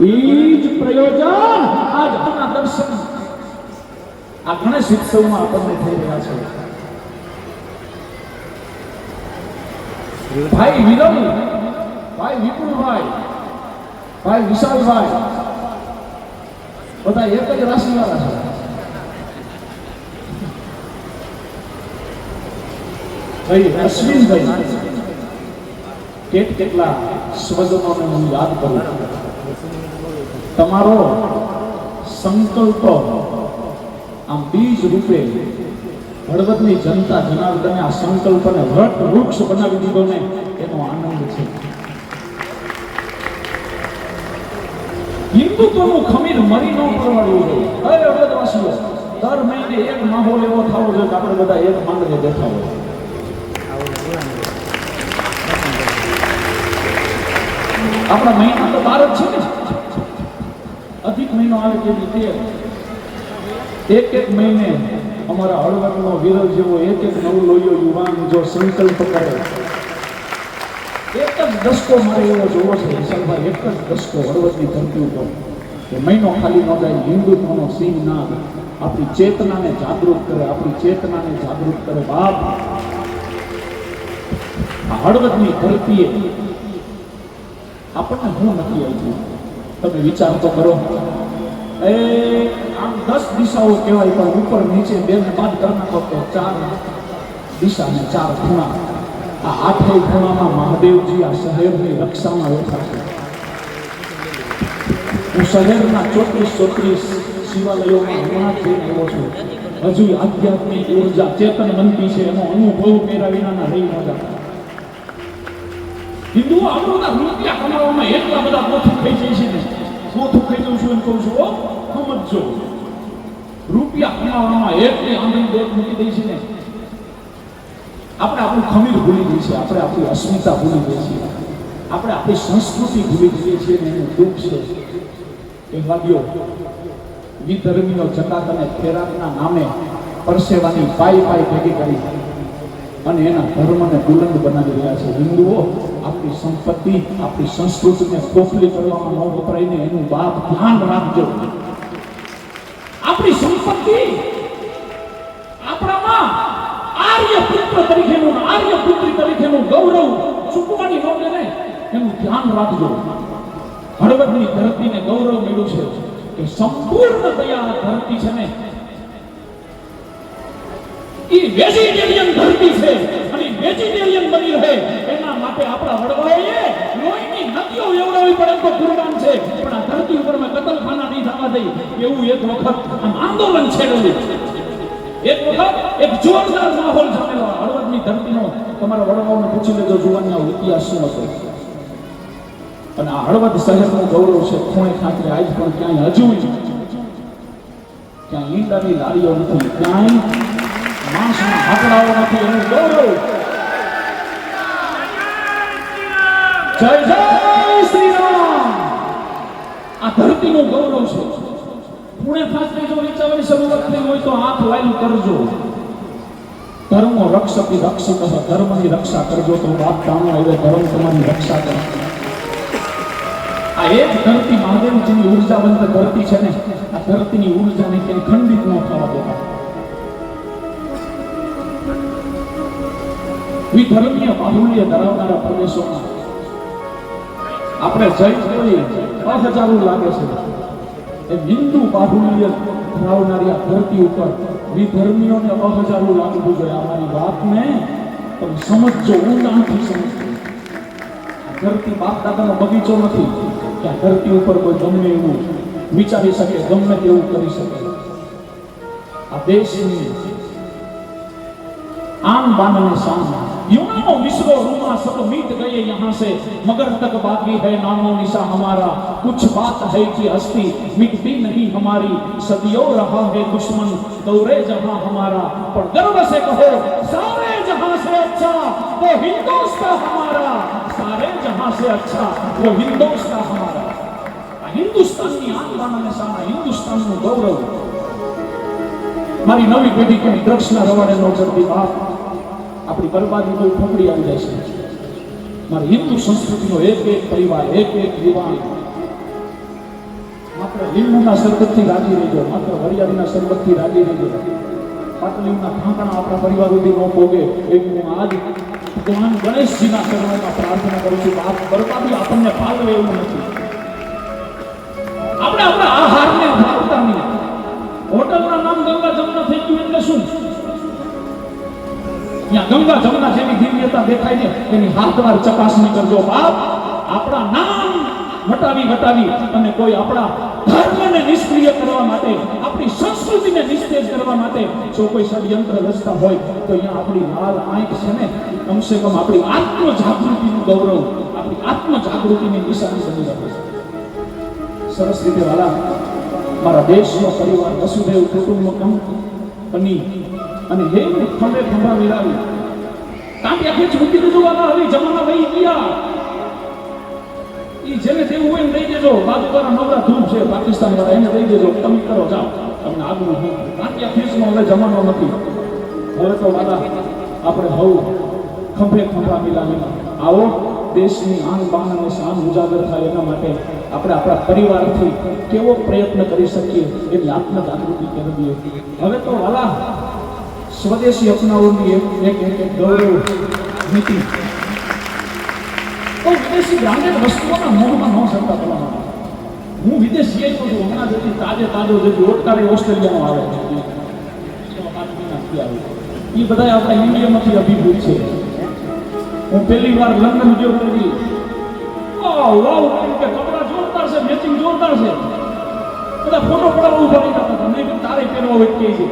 ઈ જ પ્રયોજન આજ આપણા દર્શન. આ ગણેશ ઉત્સવમાં આપણને થઈ રહ્યા છે. ભાઈ વિરમ ભાઈ વિપુલભાઈ, ભાઈ વિશાલભાઈ, બધા એક જ રાશિવાળા છે. ભાઈ અશ્વિનભાઈ, કેટ કેટલા સ્વજનોને હું યાદ કરું તમારો સંકલ્પ આમ બીજ રૂપે હળવદની જનતા જનાર્દને આ સંકલ્પને વટ વૃક્ષ બનાવી દીધો ને, એનો આનંદ છે. હિન્દુત્વનું ખમીર મરી ન પડવાડવું જોઈએ અરે હળવદવાસીઓ દર મહિને એક માહોલ એવો થવો જોઈએ કે આપણે બધા એક માંડને બેઠા હોય. આપણા મહિના તો બાર જ છે ને. મહિનો આવે તેની તેર એક એક મહિને અમારા હળવદનો વિરલ જેવો એક એક નવ લોહીઓ યુવાન જો સંકલ્પ કરે. એક જ દસકો મારે એવો જોવો છે, વિશાલભાઈ, એક જ દસકો હળવદની ધરતી ઉપર. કે મહિનો ખાલી ન જાય, હિન્દુત્વનો સિંહ ના આપણી ચેતનાને જાગૃત કરે, આપણી ચેતનાને જાગૃત કરે બાપ. આ હળવદની ધરતીએ આપણને હું નથી આવતું. તમે વિચાર તો કરો. એ, આમ દસ દિશાઓ કહેવાય, પણ ઉપર નીચે બે ને બાદ કરી નાખો તો ચાર દિશા ને ચાર ખૂણા. આ આઠે ખૂણામાં મહાદેવજી, આ શહેરની રક્ષામાં બેઠા છે. હું શહેરના ચોત્રીસ ચોત્રીસ શિવાલયોમાં હમણાં આવ્યો છું. હજુ આધ્યાત્મિક ઊર્જા ચેતન બનતી છે, એનો અનુભવ કર્યા વિનાના રહી જતા હિન્દુઓ આપણું રૂપિયા કમાવામાં એટલા બધા મોથું થઈ જાય છે છું કહું છું હો, સમજો રૂપિયા કમાવામાં એટલી આંગળી દેખ મૂકી દઈ છે ને. આપણે આપણું ખમીર ભૂલી દઈએ છીએ આપણે આપણી અસ્મિતા ભૂલી દઈએ છીએ. આપણે આપણી સંસ્કૃતિ ભૂલી જઈએ છીએ ને એનું દુઃખ છે. એ વાગ્યો વિધર્મીનો જકાત અને ખેરાકના નામે પરસેવાની પાઈ પાઈ ભેગી કરી. અને એના ધર્મને બુલંદ બનાવી રહ્યા છે. હિન્દુઓ આપણી સંપત્તિ, આપણી સંસ્કૃતિને ખોખલી કરવામાં ન વપરાય ને એનું બાપ ધ્યાન રાખજો. આપણી સંપત્તિ આપણામાં આર્ય પુત્ર તરીકેનું, આર્ય પુત્રી તરીકેનું ગૌરવ ચૂકવાની નોંધે ને એનું ધ્યાન રાખજો. હળવદની ધરતીને ગૌરવ મળ્યું છે કે સંપૂર્ણ દયા ધરતી છે ને એ વેજીટેરિયન ધરતી છે. અને વેજીટેરિયન બની રહે. એના માટે આપણા વડવાઓએ લોહીની નદીઓ વેવડાવી પડે તો કુરબાન છે. પણ આ ધરતી ઉપર મેં કતલખાના નહીં થવા દઈ. એવું એક વખત આમ આંદોલન છેડેલું એક વખત એક જોરદાર માહોલ જામેલો. હળવદની ધરતીનો તમારા વડવાઓને પૂછી લેજો, જુવાનનો ઇતિહાસ શું હતો. અને આ હળવદ શહેરનું ગૌરવ છે. ખૂણે ખાતરે આજ પણ ક્યાંય હજુ ક્યાંય ઈંડાની લારીઓ નથી. ક્યાંય હાકડાઓ નથી એનું ગૌરવ આ ધરતીનું ગૌરવ છે. પુણે ખાતે જો વિચારવાની શરૂઆત થઈ હોય તો હાથ લાઈન કરજો. ધર્મો રક્ષકી રક્ષિત ધર્મની રક્ષા કરજો તો બાપ કામો આવે, ધર્મ તમારી રક્ષા કરે. આ એક ધરતી મહાદેવજીની ઉર્જાવંત ધરતી છે ને, આ ધરતીની ઉર્જાને ક્યાંય ખંડિત ન થવા દેતા વિધર્મીય બાહુલ્ય ધરાવનારા પ્રદેશોમાં આપણે જઈ જોઈએ અહજારું લાગે છે. એ હિન્દુ બાહુલ્ય ધરાવનારી આ ધરતી ઉપર વિધર્મીઓને અહજારું લાગવું જોઈએ અમારી વાતને તમે સમજજો ઊંડાણથી સમજો. ધરતી બાપ દાદાનો બગીચો નથી. કે આ ધરતી ઉપર કોઈ ગમે એવું વિચારી શકે, ગમે તેવું કરી શકે. આ દેશની आन बान में शान युवाओं मिसरो रूमा सब मीट गए यहाँ से मगर तक बाकी है नामो निशा हमारा कुछ बात है कि हस्ती मिटती नहीं हमारी सदियों रहा है दुश्मन दौरे जहां हमारा पर गर्व से कहो सारे जहां से अच्छा वो हिंदुस्तान हमारा सारे जहां से अच्छा वो हिंदुस्तान हमारा આ હિન્દુસ્તાનની આન બાન અને શાન હિન્દુસ્તાનનું ગૌરવ મારી નવી પેઢી કોઈ દ્રક્ષના રવાડે ન ચડતી બાપ આપણી બરબાદી કોઈ ફફડી આવી જાય મારી હિન્દુ સંસ્કૃતિનો એક એક પરિવાર, એક એક યુવાન માત્ર લીંબુના શરબતથી રાજી રહેજો માત્ર વરિયાળીના શરબતથી રાજી રહેજો પાટલીના ઢાંકણા આપણા પરિવાર સુધી ન ભોગે એ હું આજ ભગવાન ગણેશજીના ચરણોમાં પ્રાર્થના કરું છું આ બરબાદી આપણને પાલવે એવું નથી. આપણે આપણા આહારને ભાવતા નહીં. હોટલના નામ ગંગા જમના થઈ ગયું એટલે શું? ત્યાં ગંગા જમના જેની દિવ્યતા દેખાય ને એની હાથવાર ચકાસણી કરજો, બાપ, આપણા નામ વટાવી વટાવી અને કોઈ આપણા ધર્મને નિષ્ક્રિય કરવા માટે, આપણી સંસ્કૃતિને નિસ્તેજ કરવા માટે જો કોઈ ષડયંત્ર રચતા હોય, તો અહીંયા આપણી લાલ આંખ છે ને, કમસે કમ આપણી આત્મ જાગૃતિનું ગૌરવ, આપણી આત્મ જાગૃતિની નિશાની બની આપે છે. સરસ રીતે વાલા, મારા દેશનો પરિવાર વસુદેવ કુટુંબકમ બની અને હે ખંભે ખંભા મિલાવી કાંટિયા ખેંચ મૂકી દીધું વાલા હવે જમાના વહી ગયા. એ જેને દેવું હોય દઈ દેજો. બાજુ વાળા નવરા ધૂપ છે, પાકિસ્તાન વાળા એને દઈ દેજો. તમે કરો, જાઓ. તમને આગળ હું કાંટિયા ખેંચનો હવે જમાનો નથી. હવે તો વાલા, આપણે હવ ખંભે ખંભા મિલાવી આવો, દેશની આન બાન અને શાન ઉજાગર થાય એના માટે આપણે આપણા પરિવારથી કેવો પ્રયત્ન કરી શકીએ? એની આત્મજાગૃતિ કરવી હવે તો વાલા સ્વદેશી અપનાવવાની એક એક એક ગૌરવ નીતિ. તો વિદેશી બ્રાન્ડેડ વસ્તુઓના મોહમાં ન સરતા પેલા માટે. હું વિદેશ જઈ છું હમણાં જતી તાજે તાજો જતી ઓટકારે ઓસ્ટ્રેલિયાનો આવે છે એ બધા આપણા ઇન્ડિયામાંથી અભિભૂત છે. હું પહેલી વાર લંડન ગયો હતી કેમ કે કપડાં જોરદાર છે મેચિંગ જોરદાર છે. બધા ફોટો પડાવવા ઊભા રહી જતા તમને નહીં તારે પહેરવા હોય કે છે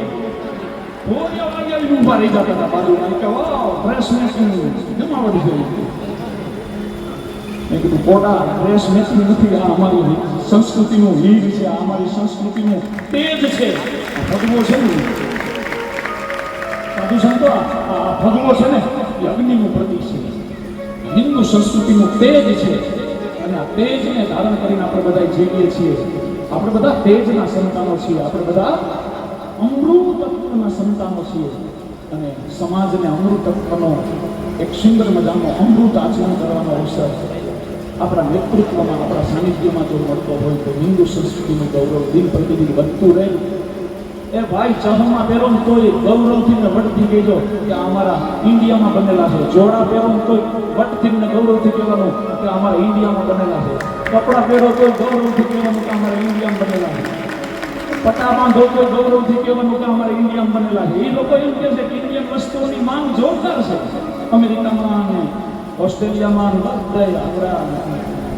ફોરિયા વાગ્યા ઊભા રહી જતા હતા બાજુમાં કે વાહ ડ્રેસ મેચિંગ જમાવટ છે મેં કીધું પોતા ડ્રેસ મેચિંગ નથી આ અમારી સંસ્કૃતિનું વીર છે આ અમારી સંસ્કૃતિનું તેજ છે ભગવો છે ને સાધુ સંતો આ ભગવો છે ને એ અગ્નિનું પ્રતીક છે હિન્દુ સંસ્કૃતિનું તેજ છે અને આ તેજને ધારણ કરીને આપણે બધા જીવીએ છીએ આપણે બધા તેજના સંતાનો છીએ. આપણે બધા અમૃતત્વના સંતાનો છીએ. અને સમાજને અમૃતત્વનો એક સુંદર મજાનો અમૃત આચરણ કરવાનો અવસર આપણા નેતૃત્વમાં, આપણા સાનિધ્યમાં જો મળતો હોય તો હિન્દુ સંસ્કૃતિનું ગૌરવ દિન પ્રતિદિન વધતું રહે. એ ભાઈ ચહમાં પહેરો ને તોય ગૌરવથી ને વટથી કહેજો કે અમારા ઇન્ડિયામાં બનેલા છે. જોડા પહેરો ને તોય વટથી ને ગૌરવથી કહેવાનું કે અમારા ઇન્ડિયામાં બનેલા છે. કપડાં પહેરો તોય ગૌરવથી કહેવાનું કે અમારા ઇન્ડિયામાં બનેલા છે. પટ્ટા બાંધો તોય ગૌરવથી કહેવાનું કે અમારે ઇન્ડિયામાં બનેલા છે. એ લોકો એમ કહે છે કે ઇન્ડિયન વસ્તુઓની માંગ જોરદાર છે. અમેરિકામાં ને ઓસ્ટ્રેલિયામાં બધા આપણા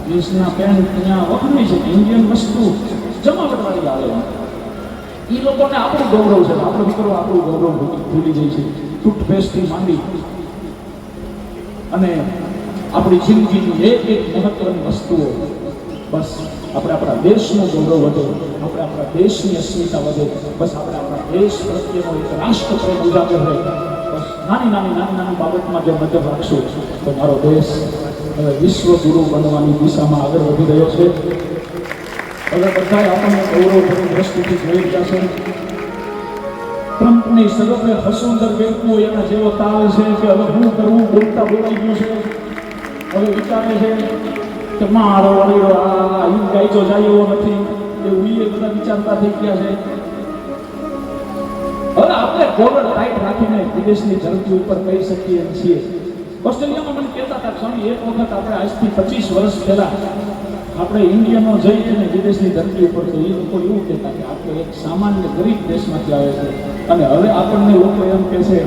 દેશના પેન્ટ ત્યાં વખણાય છે ઇન્ડિયન વસ્તુ જમાવટવાળી આવે. એ લોકોને આપણું ગૌરવ છે. આપણો દીકરો આપણું ગૌરવ ભૂલી જાય છે. ટૂથપેસ્ટથી માંડી અને આપણી જિંદગીની એક એક મહત્વની વસ્તુઓ બસ આપણે આપણા દેશનું ગૌરવ વધે, આપણે આપણા દેશની અસ્મિતા વધે, બસ આપણે આપણા દેશ પ્રત્યેનો એક રાષ્ટ્રપ્રેમ ઉજાગર રહે. બસ નાની નાની નાની નાની બાબતમાં જો નજર રાખશું, તો મારો દેશ હવે વિશ્વ ગુરુ બનવાની દિશામાં આગળ વધી રહ્યો છે. હવે બધાએ આપણને ગૌરવભરી દ્રષ્ટિથી જોઈ રહ્યા છે. ટ્રમ્પની સર્વે હસુંદર બેંકનું એના જેવો તાલ છે કે હવે હું કરવું બોલતા બોલાઈ ગયું છે. હવે વિચારે છે કે મારો વડીલો છે. હવે આપણે કોલર ટાઈટ વિદેશની ધરતી ઉપર વિદેશની ધરતી ઉપર તો એ લોકો એવું કહેતા કે આપણે એક સામાન્ય ગરીબ દેશમાંથી આવે છે અને હવે આપણને લોકો એમ કહે છે,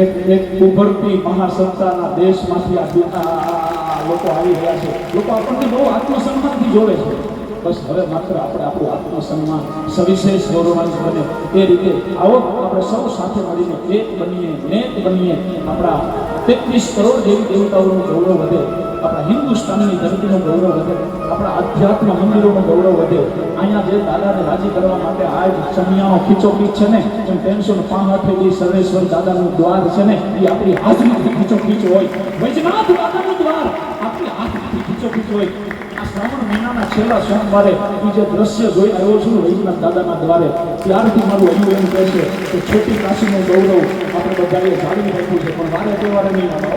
એક એક ઉભરતી મહાસત્તાના દેશમાંથી આ લોકો આવી રહ્યા છે. લોકો આપણને બહુ આત્મસન્માનથી જોડે છે. બસ હવે માત્ર આપણે આપણું આત્મસન્માન સવિશેષ ગૌરવાંશ બને એ રીતે આવો આપણે સૌ સાથે મળીને એક બનીએ, નેક બનીએ. આપણા તેત્રીસ કરોડ દેવી દેવતાઓનું ગૌરવ વધે. આપણા હિન્દુસ્તાનની ધરતીનું ગૌરવ વધે. આપણા અધ્યાત્મ મંદિરોનું ગૌરવ વધે. અહીંયા જે દાદાને રાજી કરવા માટે આજ ચમિયાઓ ખીચોખીચ છે ને એમ ત્રણસો ને પાંસઠ સર્વેશ્વર દાદાનું દ્વાર છે ને, એ આપણી હાજરીથી ખીચોખીચ હોય. વૈજનાથ દાદાનું દ્વાર. આપણી હોય. આ શ્રાવણ મહિનાના છેલ્લા સોમવારે એ જે દ્રશ્ય જોઈ આવ્યો છું વૈજનાથ દાદાના દ્વારે, ત્યારથી મારું એવું એમ કહે છે કે છોટી કાશીનું ગૌરવ આપણે બધાએ જાળવી રાખ્યું છે. પણ વારે તહેવારે નહીં માનો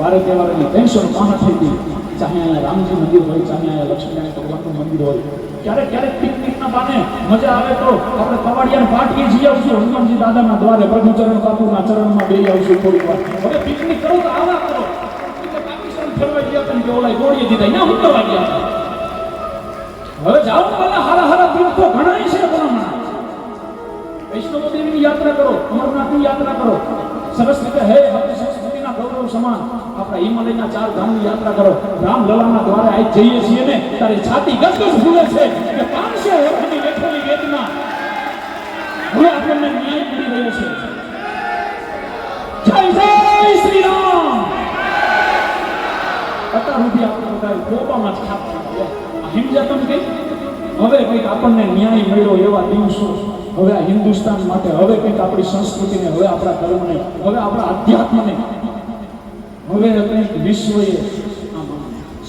વારે તહેવારે ટેન્શન કામ થઈ ગઈ ચાહે અહીંયા રામજી મંદિર હોય, ચાહે અહીંયા લક્ષ્મીનારાયણ ભગવાનનું મંદિર હોય. ક્યારેક ક્યારેક પિકનિકના બાને મજા આવે તો આપણે કવાડિયાને પાટકી જઈ આવશું હનુમાનજી દાદાના દ્વારે, પ્રભુચરણ ચરણ બાપુના ચરણમાં બે આવશું થોડીક વાર. હવે પિકનિક કરો તો આવા કરો. ને કે ઓલા ગોળીએ દીધા અહીંયા હું ગયા હવે જાઓ પેલા હારા હારા તીર્થો ઘણા છે ભલામણ વૈષ્ણવ દેવીની યાત્રા કરો, અમરનાથની યાત્રા કરો. સરસ રીતે, હે ભક્તિ સંસ્કૃતિના ગૌરવ સમાન, આપણા હિમાલયના ચાર ધામની યાત્રા કરો. રામ લલાના દ્વારે આજ જઈએ છીએ ને, તારે છાતી ગસગસ ફૂલે છે કે પાંચસો વર્ષની બેઠેલી વેદના હવે આપણને ન્યાય મળી રહ્યો છે જય જય શ્રી રામ અત્યાર સુધી આપણે બધા કોપામાં જ ખાતા હતા. આ હિંમજા તમે કઈ હવે કંઈક આપણને ન્યાય મળ્યો એવા દિવસો હવે આ હિન્દુસ્તાન માટે, હવે કંઈક આપણી સંસ્કૃતિને, હવે આપણા ધર્મને, હવે આપણા અધ્યાત્મને હવે કંઈક વિશ્વએ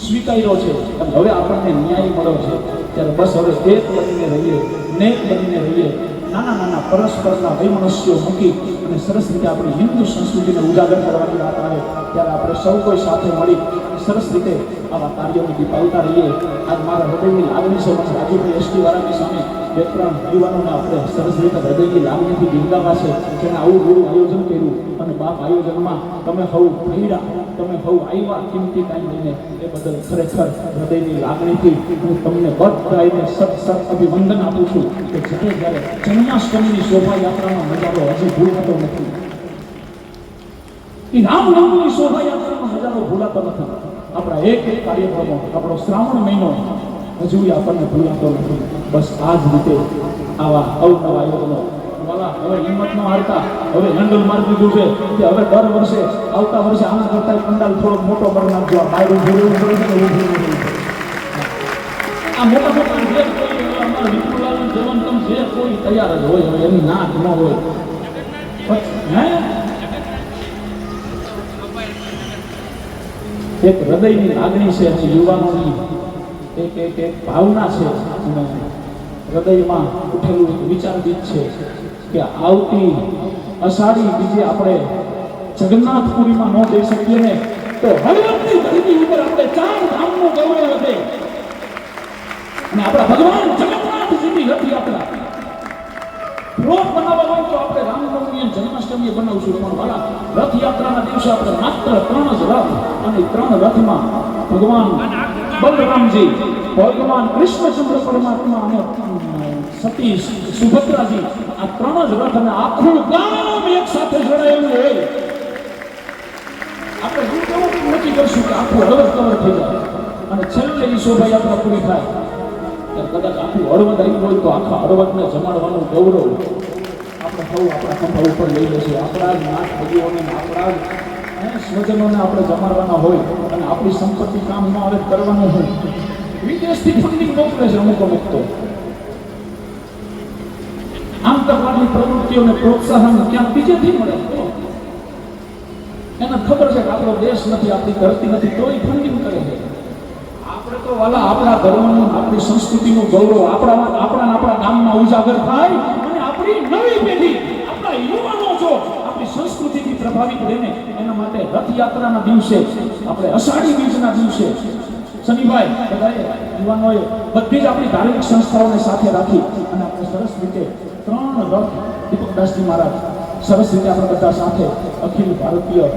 સ્વીકાર્યો છે અને હવે આપણને ન્યાય મળ્યો છે. ત્યારે બસ હવે એક બનીને રહીએ, નેક બનીને રહીએ, નાના નાના પરસ્પરના વૈમનસ્યો મૂકી અને સરસ રીતે આપણી હિન્દુ સંસ્કૃતિને ઉજાગર કરવાની વાત આવે, ત્યારે આપણે સૌ કોઈ સાથે મળી સરસ રીતે આવા કાર્યોને દીપાવતા રહીએ. આજ મારા હૃદયની લાગણી મને રાજુભાઈ એસટી વાળાની સામે બે ત્રણ યુવાનોને આપણે સરસ રીતે હૃદયની લાગણીથી બિરદાવા છે. જેને આવું ગુરુ આયોજન કર્યું અને બાપ આયોજનમાં તમે હવ ભૈરા તમે હવ આવ્યા કિંમતી ટાઈમ લઈને એ બદલ ખરેખર હૃદયની લાગણીથી હું તમને બધાને સત સત અભિવંદન આપું છું કે જ્યારે જ્યારે જન્માષ્ટમીની શોભાયાત્રાનો નજારો હજી ભૂલાતો નથી. એ નામની શોભાયાત્રાનો નજારો ભૂલાતો નથી. આપણા એક એક કાર્યક્રમો, આપણો શ્રાવણ મહિનો હજુ આપણને ભૂલાતો નથી. બસ આ જ રીતે આવા અવનવા આયોજનો. વાલા, હવે હિંમત ન હારતા, હવે હેન્ડલ મારી દીધું છે, કે હવે દર વર્ષે આવતા વર્ષે આના કરતા પંડાલ થોડો મોટો કરી નાખજો બાયરું ભૂલવું પડે. આ મોટા મોટા જે કોઈ અમારા જવંતમ જે કોઈ તૈયાર જ હોય એની નાક ન હોય. હે? એક હૃદયની લાગણી છે અને યુવાનોની, એક એક એક ભાવના છે હૃદયમાં ઉઠેલું વિચાર બીજ છે કે આવતી અષાઢી બીજે આપણે જગન્નાથપુરીમાં ન જઈ શકીએ ને, તો હળવદની ધરતી ઉપર આપણે ચાર ધામનું ગૌરવ વધે અને આપણા ભગવાન જગન્નાથજીની રથયાત્રા. રોજ બનાવવા હોય તો આપણે રામનવમી અને જન્માષ્ટમીએ બનાવશું પણ રથ રથયાત્રાના દિવસે આપણે માત્ર ત્રણ જ રથ અને ત્રણ રથમાં ભગવાન બલરામજી, ભગવાન કૃષ્ણચંદ્ર પરમાત્મા અને સતી સુભદ્રાજી આ ત્રણ જ રથ અને આખું ગામ એક સાથે જોડાયેલું હોય આપણે હું કેવું નક્કી કરશું કે આખું હળવદ કવર થઈ જાય. અને છેલ્લે એ શોભાયાત્રા પૂરી થાય. કદાચ આખું હળવદ આવ્યું હોય તો આખા હળવદને જમાડવાનું ગૌરવ આપણે સૌ આપણા ખંભા ઉપર લઈ લેશું આપણા જ નાથ ભગીઓને આપણા જ સ્વજનોને આપણે જમાડવાના હોય અને આપણી સંપત્તિ કામ ન આવે કરવાનું હોય. વિદેશથી ફંડિંગ મોકલે છે અમુક અમુક તો. આતંકવાદની પ્રવૃત્તિઓને પ્રોત્સાહન ક્યાંક બીજેથી મળે? એને ખબર છે કે આપણો દેશ નથી, આપણી ધરતી નથી, તોય ફંડિંગ કરે છે. વાલા, આપણા ધર્મનું, આપણી સંસ્કૃતિનું ગૌરવ, આપણા આપણા આપણા નામમાં ઉજાગર થાય અને આપણી નવી પેઢી, આપણા યુવાનો જો આપણી સંસ્કૃતિથી પ્રભાવિત રહીને એના માટે રથયાત્રાના દિવસે, આપણે અષાઢી બીજના દિવસે શનિભાઈ બધાએ યુવાનોએ બધી જ આપણી ધાર્મિક સંસ્થાઓને સાથે રાખી અને આપણે સરસ રીતે ત્રણ રથ દીપકદાસજી મહારાજ સરસ રીતે આપણે બધા સાથે અખિલ ભારતીય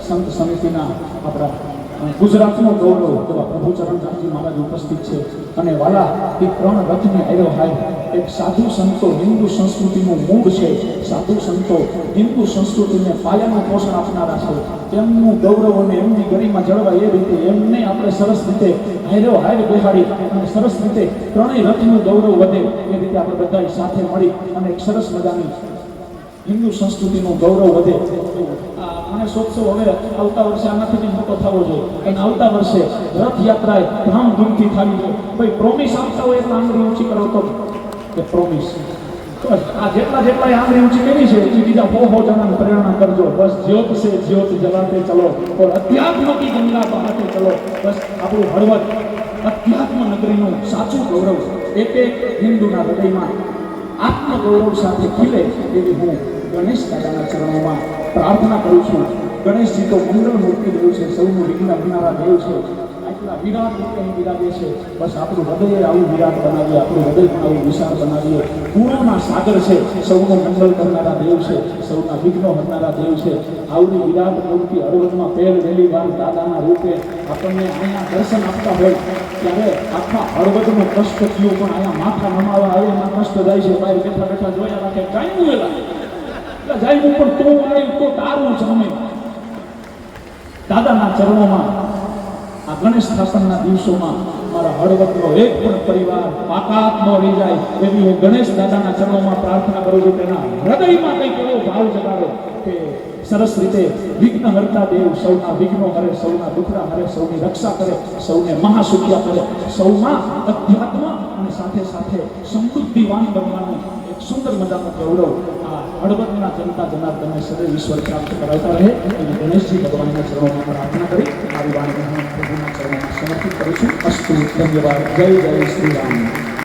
સંત સમિતિના આપણા ગુજરાતનું ગૌરવ એવા પ્રભુચરણદાસજી મહારાજ ઉપસ્થિત છે. અને વાલા, એ ત્રણ રથને આવ્યો હાય. એક સાધુ સંતો હિન્દુ સંસ્કૃતિનું મૂળ છે. સાધુ સંતો હિન્દુ સંસ્કૃતિને પાયાનું પોષણ આપનારા છે. તેમનું ગૌરવ અને એમની ગરિમા જળવાય એ રીતે એમને આપણે સરસ રીતે હાયરો હાયર બેહાડી અને સરસ રીતે ત્રણેય રથનું ગૌરવ વધે એ રીતે આપણે બધા સાથે મળી અને એક સરસ મજાની હિન્દુ સંસ્કૃતિનું ગૌરવ વધે. આ ગણેશોત્સવ હવે આવતા વર્ષે આનાથી મોટો થવો જોઈએ અને આવતા વર્ષે રથયાત્રાએ ધામધૂમથી થવી જોઈએ ભાઈ પ્રોમિસ આપતા હોય એટલે આંગળી ઊંચી કરો તો કે પ્રોમિસ આ જેટલા જેટલા આંગળી ઊંચી કરી છે, એ બીજા બહુ બહુ જણાને પ્રેરણા કરજો. બસ, જ્યોત છે જ્યોત, જલાતે ચલો. ઓર અધ્યાત્મ ગંગા બહાતે ચલો. બસ, આપણું હળવદ અધ્યાત્મ નગરીનું સાચું ગૌરવ. એક એક હિન્દુના હૃદયમાં આત્મગૌરવ સાથે ખીલે એવી હું ગણેશ દાદાના ચરણોમાં પ્રાર્થના કરું છું. ગણેશજી તો મંગળ મૂર્તિ દેવ છે. સૌનું વિઘ્ન વિનારા દેવ છે. આટલા વિરાટ રૂપે બિરાજે છે. બસ આપણું હૃદય આવું વિરાટ બનાવીએ, આપણું હૃદય આવું વિશાળ બનાવીએ. પૂર્ણમાં સાગર છે. સૌનું મંગળ કરનારા દેવ છે. સૌના વિઘ્નો હરનારા દેવ છે. આવડી વિરાટ મૂર્તિ હળવદમાં પેર વહેલી વાર દાદાના રૂપે આપણને અહીંયા દર્શન આપતા હોય. ત્યારે આખા હળવદનો કષ્ટ થયું પણ અહીંયા માથા નમાવા આવે એમાં કષ્ટ જાય છે. બહાર બેઠા બેઠા જોયા રાખે, કાંઈ વેલા એટલે ઉપર તું આવે તો તારું સામે દાદાના ચરણોમાં, આ ગણેશ સ્થાપનના દિવસોમાં મારા હળવદનો એક પણ પરિવાર પાકાત ન રહી જાય એવી હું ગણેશ દાદાના ચરણોમાં પ્રાર્થના કરું છું. તેના હૃદયમાં કંઈક એવો ભાવ જગાડો કે સરસ રીતે વિઘ્ન હરતા દેવ, સૌના વિઘ્નો હરે, સૌના દુખડા હરે, સૌની રક્ષા કરે, સૌને મહાસુખ્યા કરે, સૌમાં અધ્યાત્મ અને સાથે સાથે સમૃદ્ધિવાન બનવાનું એક સુંદર મજાનો ગૌરવ હળવદના જનતા જનાર્દનને સદૈવ ઈશ્વર પ્રાપ્ત કરાવતા રહે અને ગણેશજી ભગવાનના ચરણોમાં પ્રાર્થના કરી મારી વાણીને હું પ્રભુના ચરણોમાં સમર્પિત કરું છું. અસ્તુ ધન્યવાદ. જય જય શ્રી રામ.